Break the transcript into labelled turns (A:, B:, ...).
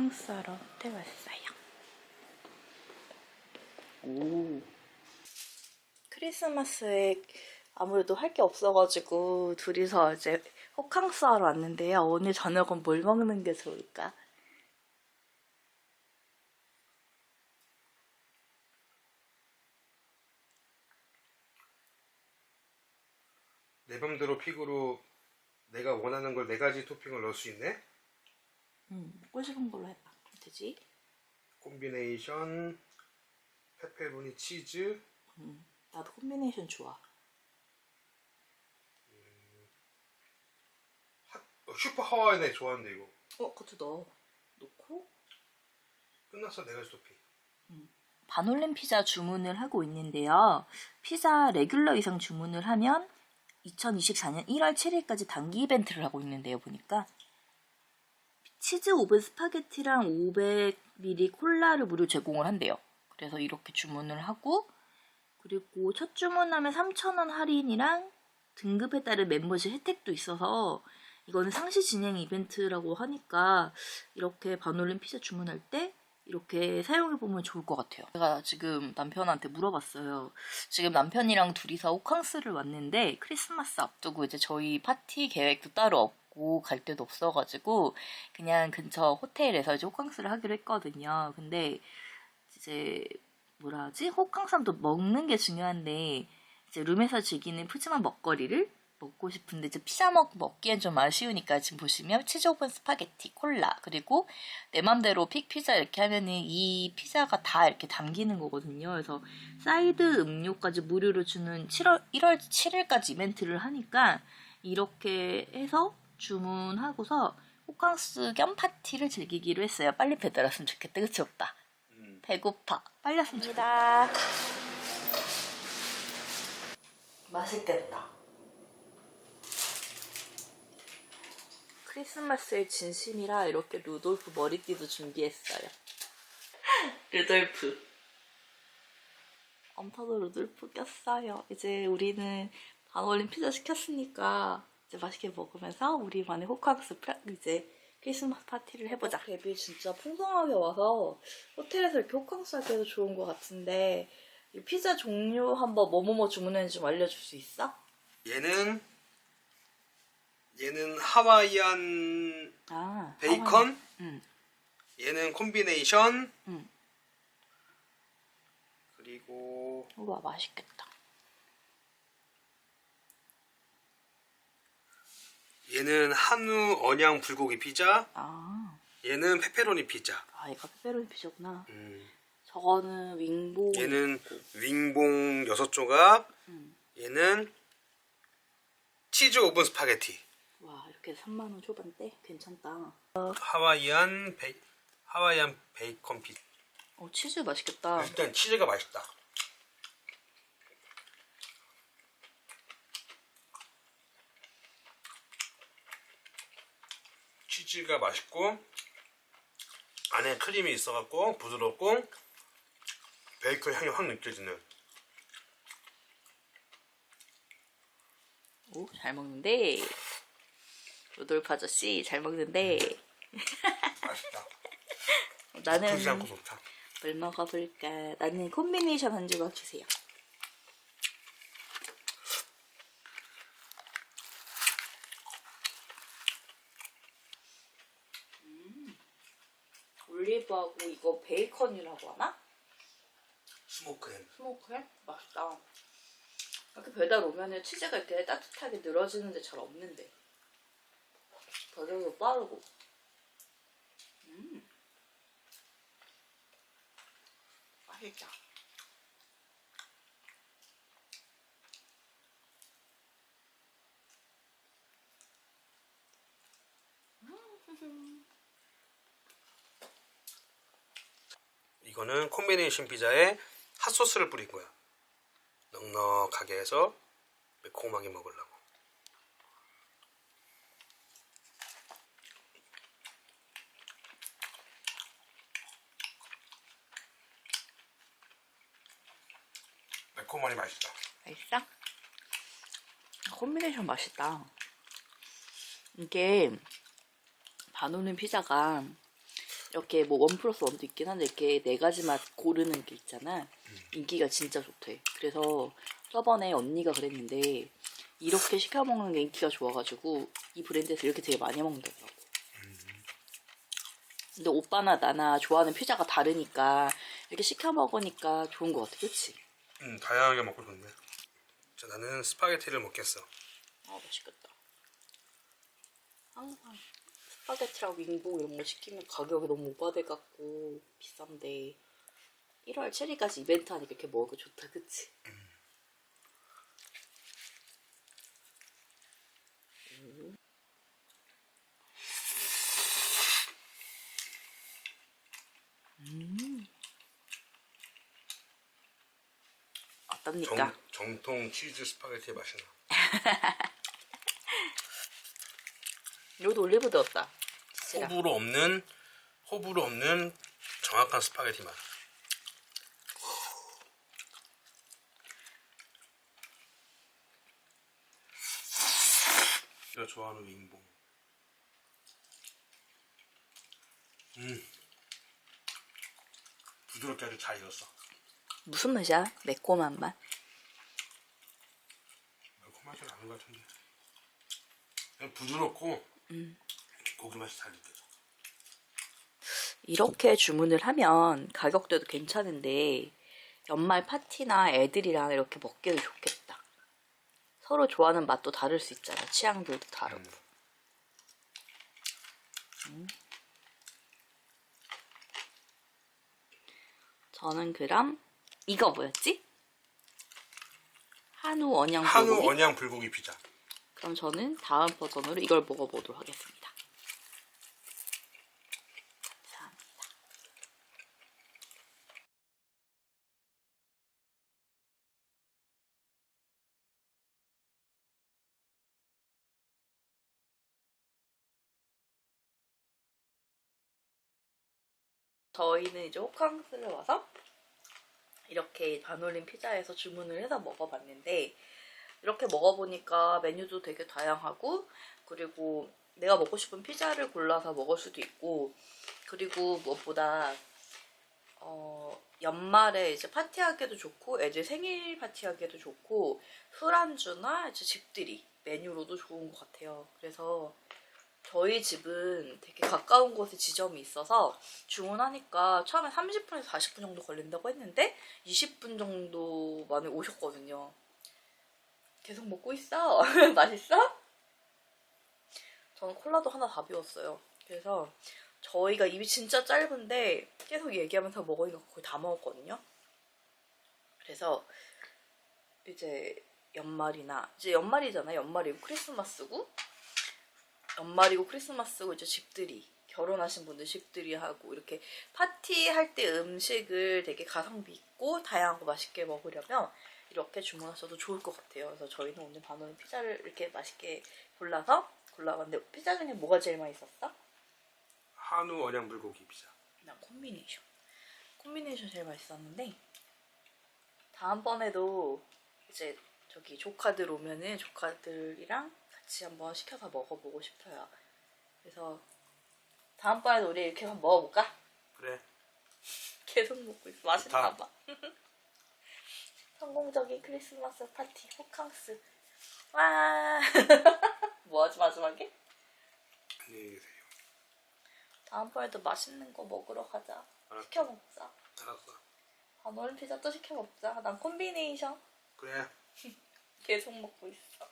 A: 호캉스하러 호텔 왔어요. 오. 크리스마스에 아무래도 할 게 없어가지고 둘이서 이제 호캉스 하러 왔는데요. 오늘 저녁은 뭘 먹는 게 좋을까?
B: 내 맘대로 픽으로 내가 원하는 걸 네 가지 토핑을 넣을 수 있네.
A: 음, 싶은 걸로 해봐. 되지?
B: 콤비네이션 페페로니 치즈
A: 음, 나도 콤비네이션 좋아.
B: 하- 어, 슈퍼 하와이네 좋아하는데 이거
A: 어, 그것도 넣어. 넣고
B: 끝났어 네 가지 토핑.
A: 반올림 피자 주문을 하고 있는데요. 피자 레귤러 이상 주문을 하면 2024년 1월 7일까지 단기 이벤트를 하고 있는데요. 보니까 치즈 오븐 스파게티랑 500ml 콜라를 무료 제공을 한대요. 그래서 이렇게 주문을 하고 그리고 첫 주문하면 3,000원 할인이랑 등급에 따른 멤버십 혜택도 있어서 이거는 상시 진행 이벤트라고 하니까 이렇게 반올림 피자 주문할 때 이렇게 사용해보면 좋을 것 같아요. 제가 지금 남편한테 물어봤어요. 지금 남편이랑 둘이서 호캉스를 왔는데 크리스마스 앞두고 이제 저희 파티 계획도 따로 없고 갈 데도 없어가지고 그냥 근처 호텔에서 이제 호캉스를 하기로 했거든요. 근데 이제 뭐라 하지? 호캉스도 먹는 게 중요한데 이제 룸에서 즐기는 푸짐한 먹거리를 먹고 싶은데 이제 피자 먹, 먹기엔 좀 아쉬우니까 지금 보시면 치즈 오븐 스파게티, 콜라 그리고 내 맘대로 픽 피자 이렇게 하면은 이 피자가 다 이렇게 담기는 거거든요. 그래서 사이드 음료까지 무료로 주는 7월 1월 7일까지 이벤트를 하니까 이렇게 해서 주문하고서 호캉스 겸 파티를 즐기기로 했어요. 빨리 배달 왔으면 좋겠다. 그치 오빠? 배고파. 빨리 왔으면 좋겠다. 맛있겠다. 크리스마스의 진심이라 이렇게 루돌프 머리띠도 준비했어요. 루돌프. 엄터도 루돌프 꼈어요. 이제 우리는 반올림 피자 시켰으니까 이제 맛있게 먹으면서 우리만의 호캉스 파- 이제 크리스마스 파티를 해보자. 앱이 진짜 풍성하게 와서 호텔에서 이렇게 호캉스 하기도 좋은 것 같은데 이 피자 종류 한번 뭐뭐뭐 주문했는지 좀 알려줄 수 있어?
B: 얘는 얘는 하와이안
A: 아
B: 베이컨.
A: 응.
B: 얘는 콤비네이션.
A: 응.
B: 그리고
A: 우와 맛있겠다.
B: 얘는 한우 언양 불고기 피자.
A: 아,
B: 얘는 페페로니 피자.
A: 아 이거 페페로니 피자구나.
B: 음.
A: 저거는 윙보.
B: 얘는 윙봉 6조각.
A: 음.
B: 얘는 치즈 오븐 스파게티.
A: 와 이렇게 3만 원 초반대 괜찮다.
B: 하와이안 베 하와이안 베이컨 피자.
A: 어 치즈 맛있겠다.
B: 일단 치즈가 맛있다. 치즈가 맛있고 안에 크림이 있어갖고 부드럽고 베이컨 향이 확 느껴지는
A: 오 잘 먹는데. 로돌프 아저씨 잘 먹는데.
B: 맛있다.
A: 나는
B: 풀지 않고 좋다.
A: 뭘 먹어볼까? 나는 콤비네이션 한 조각 주세요. 음, 올리브하고 이거 베이컨이라고 하나?
B: 스모크햄.
A: 스모크햄? 맛있다. 이렇게 배달 오면은 치즈가 이렇게 따뜻하게 늘어지는데 잘 없는데. 배달도 빠르고. 음. 맛있다.
B: 이거는 콤비네이션 피자에 핫소스를 뿌린 거야. 넉넉하게 해서 매콤하게 먹으려고. 매콤하니 맛있다.
A: 맛있어? 콤비네이션 맛있다. 이게 반오는 피자가 이렇게 뭐 원 플러스 원도 있긴 한데 이렇게 네 가지 맛 고르는 게 있잖아. 인기가 진짜 좋대. 그래서 저번에 언니가 그랬는데 이렇게 시켜 먹는 게 인기가 좋아가지고 이 브랜드에서 이렇게 되게 많이 먹는다더라고. 근데 오빠나 나나 좋아하는 피자가 다르니까 이렇게 시켜 먹으니까 좋은 것 같아, 그치?
B: 음, 다양하게 먹고 좋네. 자, 나는 스파게티를 먹겠어.
A: 아 맛있겠다. 항상 스파게티랑 윙봉 이런 거 시키면 가격이 너무 오바돼 갖고 비싼데 1월 7일까지 이벤트 하니까 이렇게 먹으면 좋다, 그치? 음. 음. 어떻습니까?
B: 정, 정통 치즈 스파게티 맛이 나.
A: 여기도 올리브 넣었다. 치즈랑.
B: 호불호 없는 호불호 없는 정확한 스파게티 맛. 내가 좋아하는 윙봉. 음. 부드럽게 아주 잘 익었어.
A: 무슨 맛이야? 매콤한 맛?
B: 매콤하지 않은 것 같은데. 부드럽고 고기 맛이 잘 느껴져.
A: 이렇게 주문을 하면 가격대도 괜찮은데 연말 파티나 애들이랑 이렇게 먹기도 좋겠다. 서로 좋아하는 맛도 다를 수 있잖아. 취향들도 다르고. 음. 저는 그럼 이거 뭐였지? 한우 언양
B: 한우
A: 불고기.
B: 언양 불고기 피자.
A: 그럼 저는 다음 버전으로 이걸 먹어보도록 하겠습니다. 저희는 이제 호캉스를 와서 이렇게 반올림 피자에서 주문을 해서 먹어봤는데 이렇게 먹어보니까 메뉴도 되게 다양하고 그리고 내가 먹고 싶은 피자를 골라서 먹을 수도 있고 그리고 무엇보다 어, 연말에 이제 파티하기도 좋고 애들 생일 파티하기도 좋고 술안주나 이제 집들이 메뉴로도 좋은 것 같아요. 그래서 저희 집은 되게 가까운 곳에 지점이 있어서 주문하니까 처음에 30분에서 40분 정도 걸린다고 했는데 20분 정도 만에 오셨거든요. 계속 먹고 있어. 맛있어? 저는 콜라도 하나 다 비웠어요. 그래서 저희가 입이 진짜 짧은데 계속 얘기하면서 먹으니까 거의 다 먹었거든요. 그래서 이제 연말이나 이제 연말이잖아요. 연말이고 크리스마스고 연말이고 크리스마스고 이제 집들이 결혼하신 분들 집들이 하고 이렇게 파티할 때 음식을 되게 가성비 있고 다양하고 맛있게 먹으려면 이렇게 주문하셔도 좋을 것 같아요. 그래서 저희는 오늘 반오는 피자를 이렇게 맛있게 골라서 골라봤는데 피자 중에 뭐가 제일 맛있었어?
B: 한우 언양 불고기 피자.
A: 난 콤비네이션. 콤비네이션 제일 맛있었는데 다음번에도 이제 저기 조카들 오면은 조카들이랑 같이 한번 시켜서 먹어보고 싶어요. 그래서 다음번에도 우리 이렇게 한번 먹어볼까?
B: 그래.
A: 계속 먹고 있어. 맛있나. 봐. 성공적인 크리스마스 파티 호캉스. 와. 뭐 하지 마지막에?
B: 안녕히 계세요.
A: 다음번에도 맛있는 거 먹으러 가자.
B: 알았어.
A: 시켜 먹자.
B: 알았어.
A: 아, 너는 피자 또 시켜 먹자. 난 콤비네이션
B: 그래.
A: 계속 먹고 있어.